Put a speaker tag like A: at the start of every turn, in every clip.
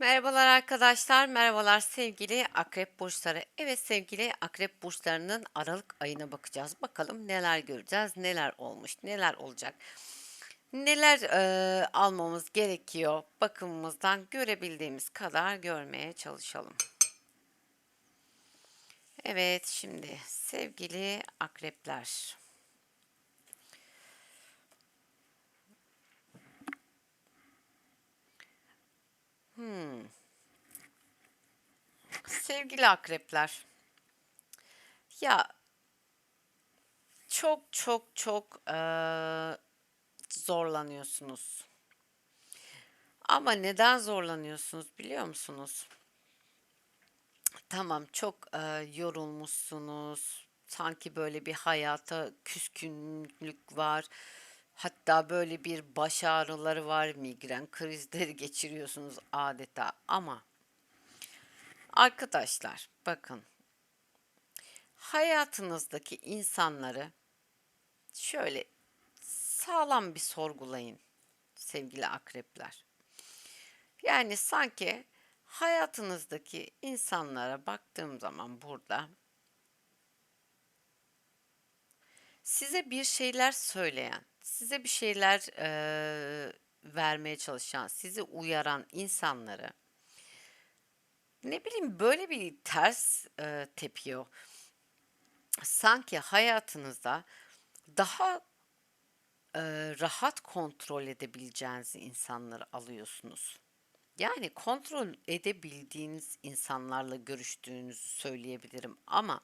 A: Merhabalar arkadaşlar, merhabalar sevgili akrep burçları. Evet sevgili akrep burçlarının Aralık ayına bakacağız. Bakalım neler göreceğiz, neler olmuş, neler olacak. Neler eee, almamız gerekiyor bakımımızdan görebildiğimiz kadar görmeye çalışalım. Evet şimdi sevgili akrepler. Sevgili akrepler. Ya çok çok çok eee, zorlanıyorsunuz. Ama neden zorlanıyorsunuz biliyor musunuz? Tamam çok eee, yorulmuşsunuz. Sanki böyle bir hayata küskünlük var. Hatta böyle bir baş ağrıları var, migren krizleri geçiriyorsunuz adeta. Ama arkadaşlar bakın hayatınızdaki insanları şöyle sağlam bir sorgulayın sevgili akrepler. Yani sanki hayatınızdaki insanlara baktığım zaman burada size bir şeyler söyleyen, size bir şeyler eee, vermeye çalışan, sizi uyaran insanları ne bileyim böyle bir ters eee, tepiyor. Sanki hayatınızda daha eee, rahat kontrol edebileceğiniz insanları alıyorsunuz. Yani kontrol edebildiğiniz insanlarla görüştüğünüzü söyleyebilirim ama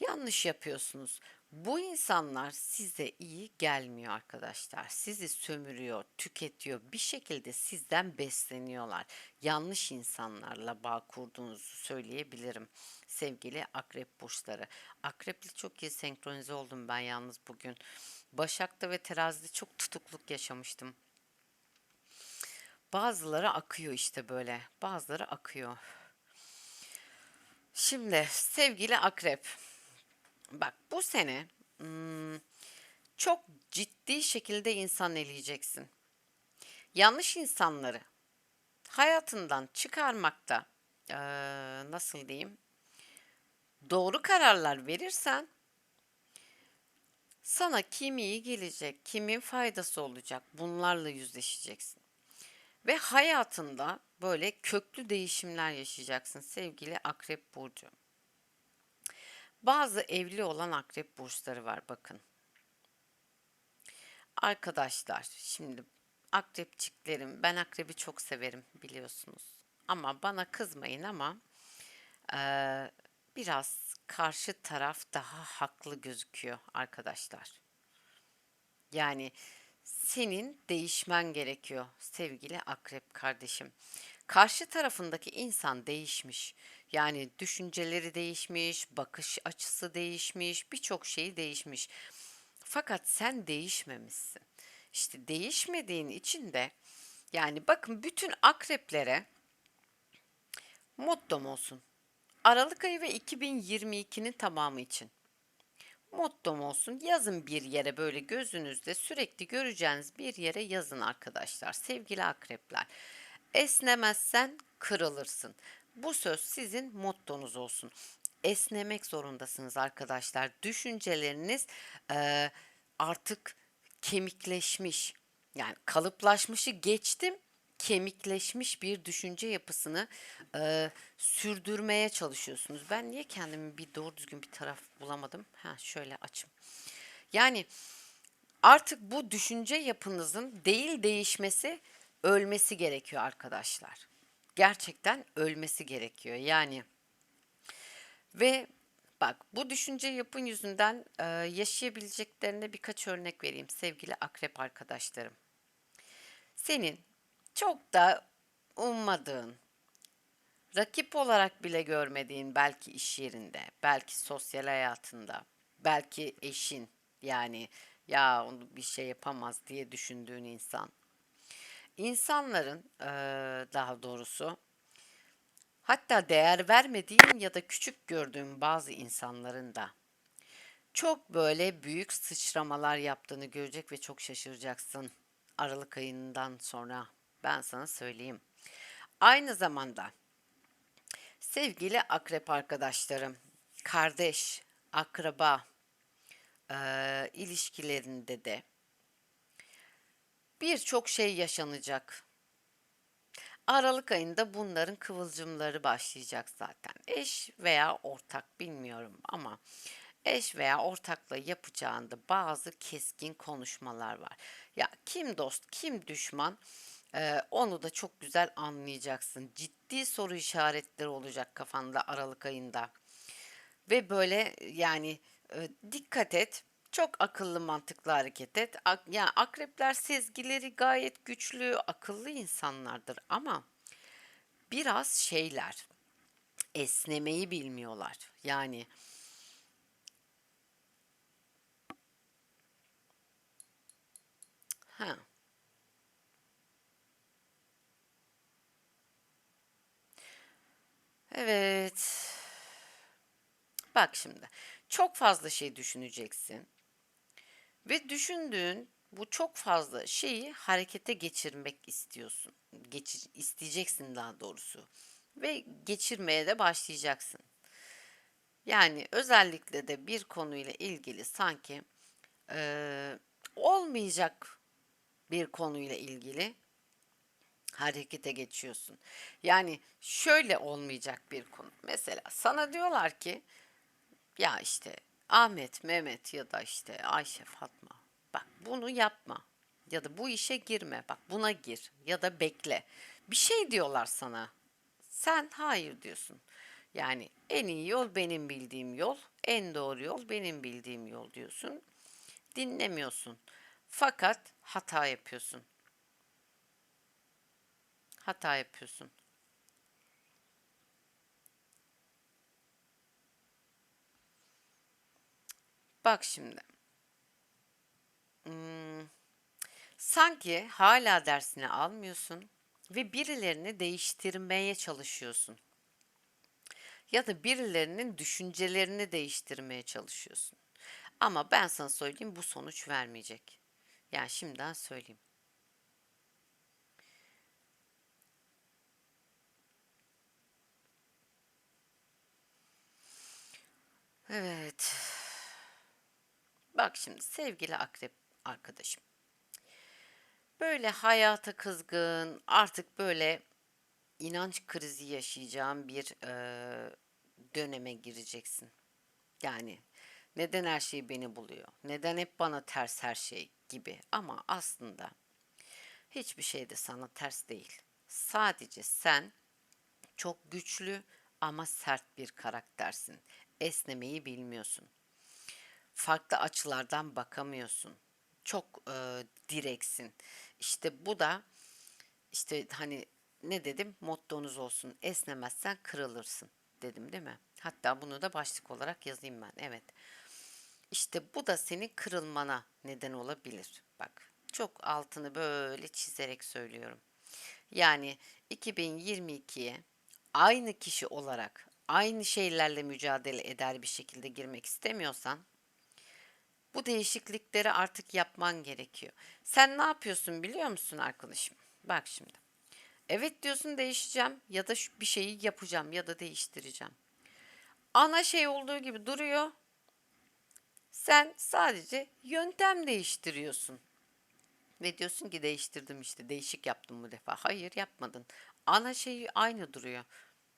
A: yanlış yapıyorsunuz. Bu insanlar size iyi gelmiyor arkadaşlar. Sizi sömürüyor, tüketiyor. Bir şekilde sizden besleniyorlar. Yanlış insanlarla bağ kurduğunuzu söyleyebilirim sevgili akrep burçları. Akrepli çok iyi senkronize oldum ben yalnız bugün. Başak'ta ve Terazi'de çok tutukluk yaşamıştım. Bazıları akıyor işte böyle. Bazıları akıyor. Şimdi sevgili akrep. Bak bu sene hmm, çok ciddi şekilde insan eleyeceksin. Yanlış insanları hayatından çıkarmakta eee, nasıl diyeyim? Doğru kararlar verirsen sana kim iyi gelecek, kimin faydası olacak bunlarla yüzleşeceksin. Ve hayatında böyle köklü değişimler yaşayacaksın sevgili Akrep Burcu. Bazı evli olan Akrep Burçları var bakın. Arkadaşlar şimdi akrepçiklerim ben akrebi çok severim biliyorsunuz. Ama bana kızmayın ama eee, biraz karşı taraf daha haklı gözüküyor arkadaşlar. Yani senin değişmen gerekiyor sevgili akrep kardeşim. Karşı tarafındaki insan değişmiş. Yani düşünceleri değişmiş, bakış açısı değişmiş, birçok şey değişmiş. Fakat sen değişmemişsin. İşte değişmediğin için de yani bakın bütün akreplere mottom olsun. Aralık ayı ve 2022'nin tamamı için. Mottom olsun. Yazın bir yere böyle gözünüzde sürekli göreceğiniz bir yere yazın arkadaşlar. Sevgili akrepler. Esnemezsen kırılırsın. Bu söz sizin mottonuz olsun. Esnemek zorundasınız arkadaşlar. Düşünceleriniz eee, artık kemikleşmiş. Yani kalıplaşmışı geçtim kemikleşmiş bir düşünce yapısını e, sürdürmeye çalışıyorsunuz. Ben niye kendimi bir doğru düzgün bir taraf bulamadım? Ha şöyle açım. Yani artık bu düşünce yapınızın değil değişmesi, ölmesi gerekiyor arkadaşlar. Gerçekten ölmesi gerekiyor. Yani ve bak bu düşünce yapın yüzünden e, yaşayabileceklerine birkaç örnek vereyim sevgili akrep arkadaşlarım. Senin çok da ummadığın, rakip olarak bile görmediğin belki iş yerinde, belki sosyal hayatında, belki eşin yani ya onu bir şey yapamaz diye düşündüğün insan. İnsanların daha doğrusu hatta değer vermediğin ya da küçük gördüğün bazı insanların da çok böyle büyük sıçramalar yaptığını görecek ve çok şaşıracaksın Aralık ayından sonra ben sana söyleyeyim. Aynı zamanda sevgili akrep arkadaşlarım, kardeş, akraba eee, ilişkilerinde de birçok şey yaşanacak. Aralık ayında bunların kıvılcımları başlayacak zaten. Eş veya ortak bilmiyorum ama eş veya ortakla yapacağında bazı keskin konuşmalar var. Ya kim dost, kim düşman ee, onu da çok güzel anlayacaksın. Ciddi soru işaretleri olacak kafanda Aralık ayında. Ve böyle yani e, dikkat et. Çok akıllı mantıklı hareket et. Ak- yani akrepler sezgileri gayet güçlü, akıllı insanlardır ama biraz şeyler esnemeyi bilmiyorlar. Yani ha evet. Bak şimdi. Çok fazla şey düşüneceksin. Ve düşündüğün bu çok fazla şeyi harekete geçirmek istiyorsun. Geçir, isteyeceksin daha doğrusu. Ve geçirmeye de başlayacaksın. Yani özellikle de bir konuyla ilgili sanki eee, olmayacak bir konuyla ilgili harekete geçiyorsun. Yani şöyle olmayacak bir konu. Mesela sana diyorlar ki ya işte Ahmet, Mehmet ya da işte Ayşe, Fatma. Bak bunu yapma. Ya da bu işe girme. Bak buna gir. Ya da bekle. Bir şey diyorlar sana. Sen hayır diyorsun. Yani en iyi yol benim bildiğim yol. En doğru yol benim bildiğim yol diyorsun. Dinlemiyorsun. Fakat hata yapıyorsun. Hata yapıyorsun. Bak şimdi. Hmm, sanki hala dersini almıyorsun ve birilerini değiştirmeye çalışıyorsun. Ya da birilerinin düşüncelerini değiştirmeye çalışıyorsun. Ama ben sana söyleyeyim bu sonuç vermeyecek. Yani şimdiden söyleyeyim. Evet. Bak şimdi sevgili akrep arkadaşım. Böyle hayata kızgın, artık böyle inanç krizi yaşayacağın bir eee, döneme gireceksin. Yani neden her şey beni buluyor? Neden hep bana ters her şey gibi. Ama aslında hiçbir şey de sana ters değil. Sadece sen çok güçlü ama sert bir karaktersin. Esnemeyi bilmiyorsun. Farklı açılardan bakamıyorsun. Çok e, direksin. İşte bu da işte hani ne dedim? Mottonuz olsun. Esnemezsen kırılırsın dedim değil mi? Hatta bunu da başlık olarak yazayım ben. Evet. İşte bu da senin kırılmana neden olabilir. Bak çok altını böyle çizerek söylüyorum. Yani 2022'ye aynı kişi olarak aynı şeylerle mücadele eder bir şekilde girmek istemiyorsan bu değişiklikleri artık yapman gerekiyor. Sen ne yapıyorsun biliyor musun arkadaşım? Bak şimdi. Evet diyorsun değişeceğim ya da bir şeyi yapacağım ya da değiştireceğim. Ana şey olduğu gibi duruyor. Sen sadece yöntem değiştiriyorsun. Ve diyorsun ki değiştirdim işte değişik yaptım bu defa. Hayır yapmadın. Ana şeyi aynı duruyor.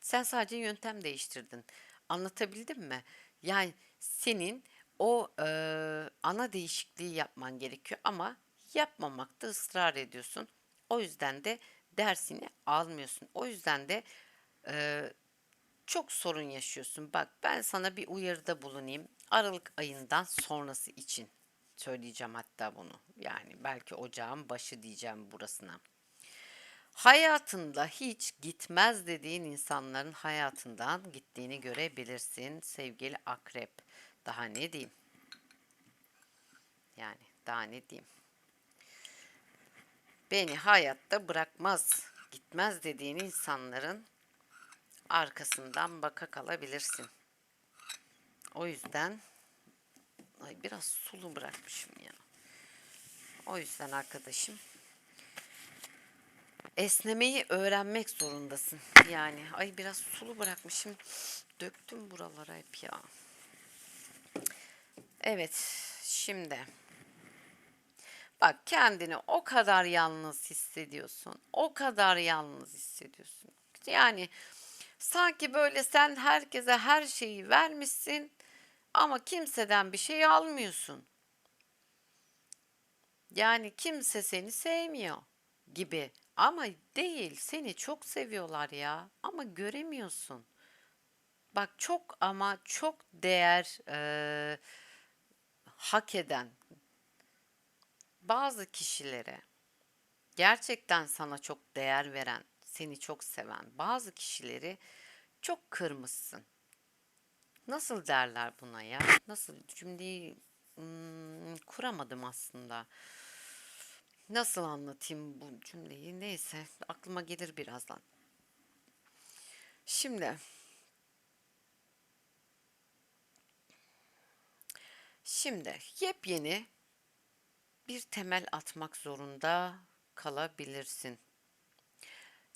A: Sen sadece yöntem değiştirdin. Anlatabildim mi? Yani senin o eee, ana değişikliği yapman gerekiyor ama yapmamakta ısrar ediyorsun. O yüzden de dersini almıyorsun. O yüzden de eee, çok sorun yaşıyorsun. Bak ben sana bir uyarıda bulunayım. Aralık ayından sonrası için söyleyeceğim hatta bunu. Yani belki ocağın başı diyeceğim burasına. Hayatında hiç gitmez dediğin insanların hayatından gittiğini görebilirsin sevgili akrep. Daha ne diyeyim? Yani daha ne diyeyim? Beni hayatta bırakmaz, gitmez dediğin insanların arkasından baka kalabilirsin. O yüzden ay biraz sulu bırakmışım ya. O yüzden arkadaşım Esnemeyi öğrenmek zorundasın. Yani ay biraz sulu bırakmışım. Döktüm buralara hep ya. Evet, şimdi. Bak kendini o kadar yalnız hissediyorsun. O kadar yalnız hissediyorsun. Yani sanki böyle sen herkese her şeyi vermişsin ama kimseden bir şey almıyorsun. Yani kimse seni sevmiyor gibi. Ama değil, seni çok seviyorlar ya. Ama göremiyorsun. Bak çok ama çok değer eee, hak eden bazı kişilere gerçekten sana çok değer veren, seni çok seven bazı kişileri çok kırmışsın. Nasıl derler buna ya? Nasıl cümleyi hmm, kuramadım aslında. Nasıl anlatayım bu cümleyi? Neyse, aklıma gelir birazdan. Şimdi, şimdi yepyeni bir temel atmak zorunda kalabilirsin.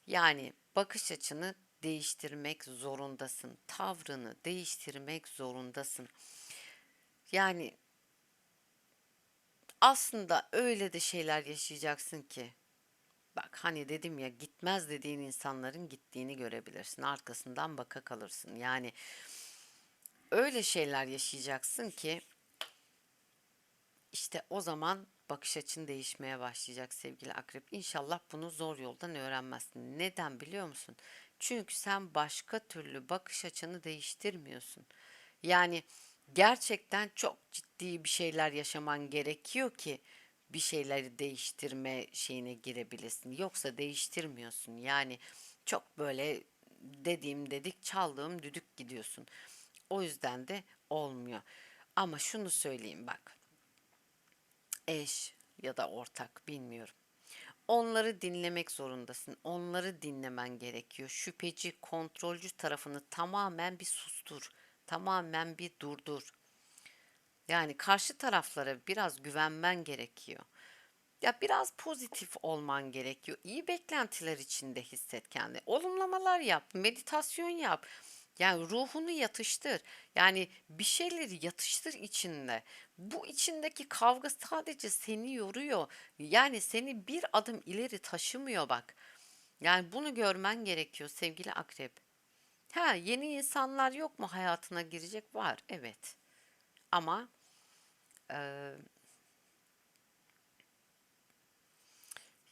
A: Yani bakış açını değiştirmek zorundasın. Tavrını değiştirmek zorundasın. Yani aslında öyle de şeyler yaşayacaksın ki. Bak hani dedim ya gitmez dediğin insanların gittiğini görebilirsin. Arkasından baka kalırsın. Yani öyle şeyler yaşayacaksın ki işte o zaman bakış açın değişmeye başlayacak sevgili akrep. İnşallah bunu zor yoldan öğrenmezsin. Neden biliyor musun? Çünkü sen başka türlü bakış açını değiştirmiyorsun. Yani gerçekten çok ciddi bir şeyler yaşaman gerekiyor ki bir şeyleri değiştirme şeyine girebilesin. Yoksa değiştirmiyorsun. Yani çok böyle dediğim dedik çaldığım düdük gidiyorsun. O yüzden de olmuyor. Ama şunu söyleyeyim bak eş ya da ortak bilmiyorum. Onları dinlemek zorundasın. Onları dinlemen gerekiyor. Şüpheci, kontrolcü tarafını tamamen bir sustur. Tamamen bir durdur. Yani karşı taraflara biraz güvenmen gerekiyor. Ya biraz pozitif olman gerekiyor. İyi beklentiler içinde hisset kendini. Olumlamalar yap, meditasyon yap. Yani ruhunu yatıştır. Yani bir şeyleri yatıştır içinde. Bu içindeki kavga sadece seni yoruyor. Yani seni bir adım ileri taşımıyor bak. Yani bunu görmen gerekiyor sevgili akrep. Ha yeni insanlar yok mu hayatına girecek? Var evet. Ama eee,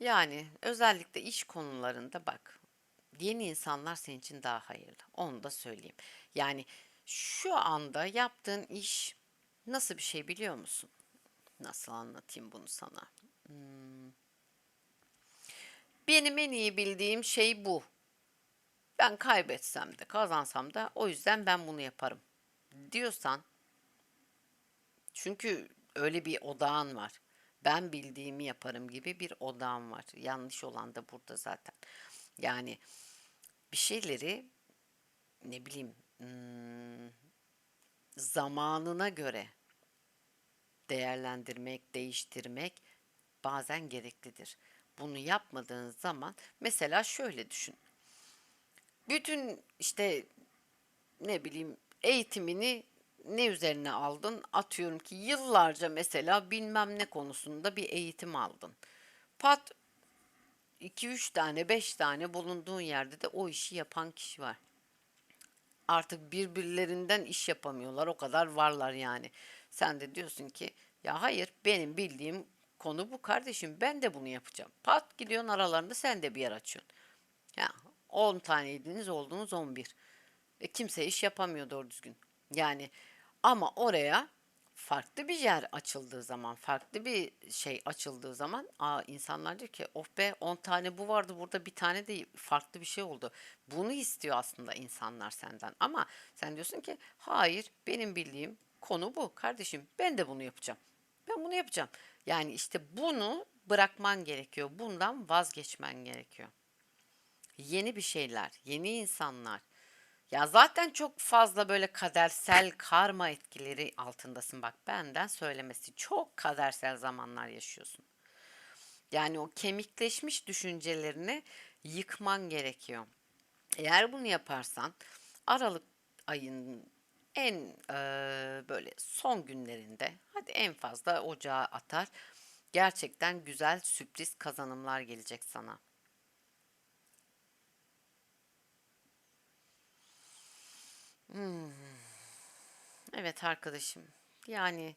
A: yani özellikle iş konularında bak yeni insanlar senin için daha hayırlı. Onu da söyleyeyim. Yani şu anda yaptığın iş nasıl bir şey biliyor musun? Nasıl anlatayım bunu sana? Hmm. Benim en iyi bildiğim şey bu. Ben kaybetsem de kazansam da o yüzden ben bunu yaparım diyorsan çünkü öyle bir odağın var. Ben bildiğimi yaparım gibi bir odağın var. Yanlış olan da burada zaten. Yani bir şeyleri ne bileyim zamanına göre değerlendirmek, değiştirmek bazen gereklidir. Bunu yapmadığın zaman mesela şöyle düşün. Bütün işte ne bileyim eğitimini ne üzerine aldın? Atıyorum ki yıllarca mesela bilmem ne konusunda bir eğitim aldın. Pat 2-3 tane 5 tane bulunduğun yerde de o işi yapan kişi var. Artık birbirlerinden iş yapamıyorlar o kadar varlar yani. Sen de diyorsun ki ya hayır benim bildiğim konu bu kardeşim ben de bunu yapacağım. Pat gidiyorsun aralarında sen de bir yer açıyorsun. Ya 10 taneydiniz oldunuz 11. E, kimse iş yapamıyor doğru düzgün. Yani ama oraya farklı bir yer açıldığı zaman, farklı bir şey açıldığı zaman aa, insanlar diyor ki of be 10 tane bu vardı burada bir tane de farklı bir şey oldu. Bunu istiyor aslında insanlar senden ama sen diyorsun ki hayır benim bildiğim konu bu kardeşim ben de bunu yapacağım. Ben bunu yapacağım. Yani işte bunu bırakman gerekiyor. Bundan vazgeçmen gerekiyor. Yeni bir şeyler, yeni insanlar, ya zaten çok fazla böyle kadersel karma etkileri altındasın bak benden söylemesi. Çok kadersel zamanlar yaşıyorsun. Yani o kemikleşmiş düşüncelerini yıkman gerekiyor. Eğer bunu yaparsan Aralık ayının en eee, böyle son günlerinde hadi en fazla ocağa atar. Gerçekten güzel sürpriz kazanımlar gelecek sana. Evet arkadaşım. Yani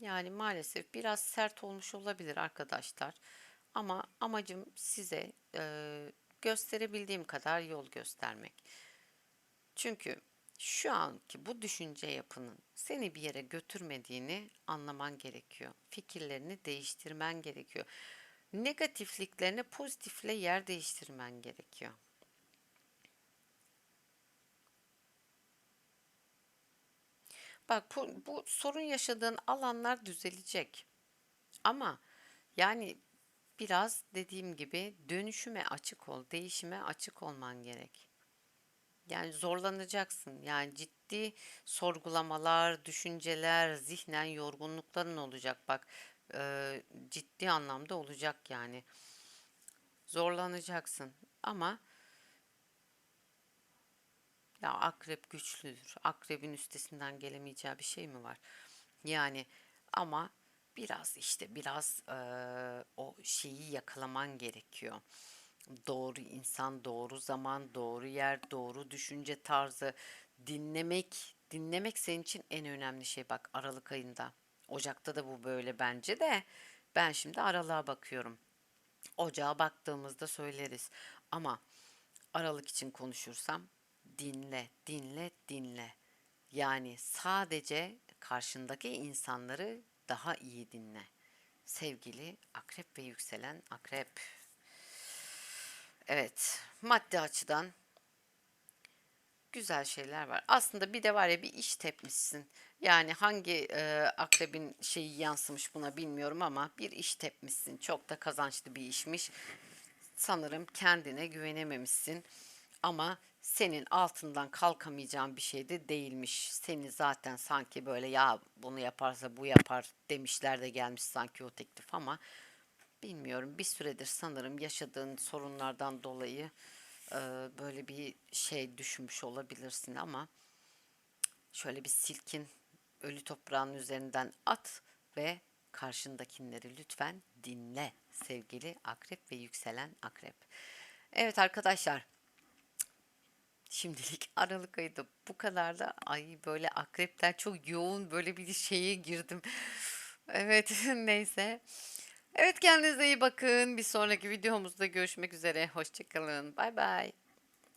A: yani maalesef biraz sert olmuş olabilir arkadaşlar. Ama amacım size eee, gösterebildiğim kadar yol göstermek. Çünkü şu anki bu düşünce yapının seni bir yere götürmediğini anlaman gerekiyor. Fikirlerini değiştirmen gerekiyor. Negatifliklerini pozitifle yer değiştirmen gerekiyor. Bak bu, bu sorun yaşadığın alanlar düzelecek. Ama yani biraz dediğim gibi dönüşüme açık ol, değişime açık olman gerek. Yani zorlanacaksın. Yani ciddi sorgulamalar, düşünceler, zihnen yorgunlukların olacak. Bak e, ciddi anlamda olacak yani. Zorlanacaksın. Ama ya akrep güçlüdür. Akrebin üstesinden gelemeyeceği bir şey mi var? Yani ama biraz işte biraz eee, o şeyi yakalaman gerekiyor. Doğru insan, doğru zaman, doğru yer, doğru düşünce tarzı dinlemek, dinlemek senin için en önemli şey bak Aralık ayında. Ocak'ta da bu böyle bence de. Ben şimdi aralığa bakıyorum. Ocağa baktığımızda söyleriz. Ama Aralık için konuşursam dinle, dinle, dinle. Yani sadece karşındaki insanları daha iyi dinle. Sevgili akrep ve yükselen akrep. Evet, maddi açıdan güzel şeyler var. Aslında bir de var ya bir iş tepmişsin. Yani hangi e, akrebin şeyi yansımış buna bilmiyorum ama bir iş tepmişsin. Çok da kazançlı bir işmiş. Sanırım kendine güvenememişsin. Ama senin altından kalkamayacağın bir şey de değilmiş. Seni zaten sanki böyle ya bunu yaparsa bu yapar demişler de gelmiş sanki o teklif ama bilmiyorum bir süredir sanırım yaşadığın sorunlardan dolayı e, böyle bir şey düşünmüş olabilirsin ama şöyle bir silkin ölü toprağın üzerinden at ve karşındakileri lütfen dinle sevgili akrep ve yükselen akrep. Evet arkadaşlar Şimdilik Aralık ayı da bu kadar da ay böyle akrepler çok yoğun böyle bir şeye girdim. Evet neyse. Evet kendinize iyi bakın. Bir sonraki videomuzda görüşmek üzere. Hoşçakalın. Bay bay.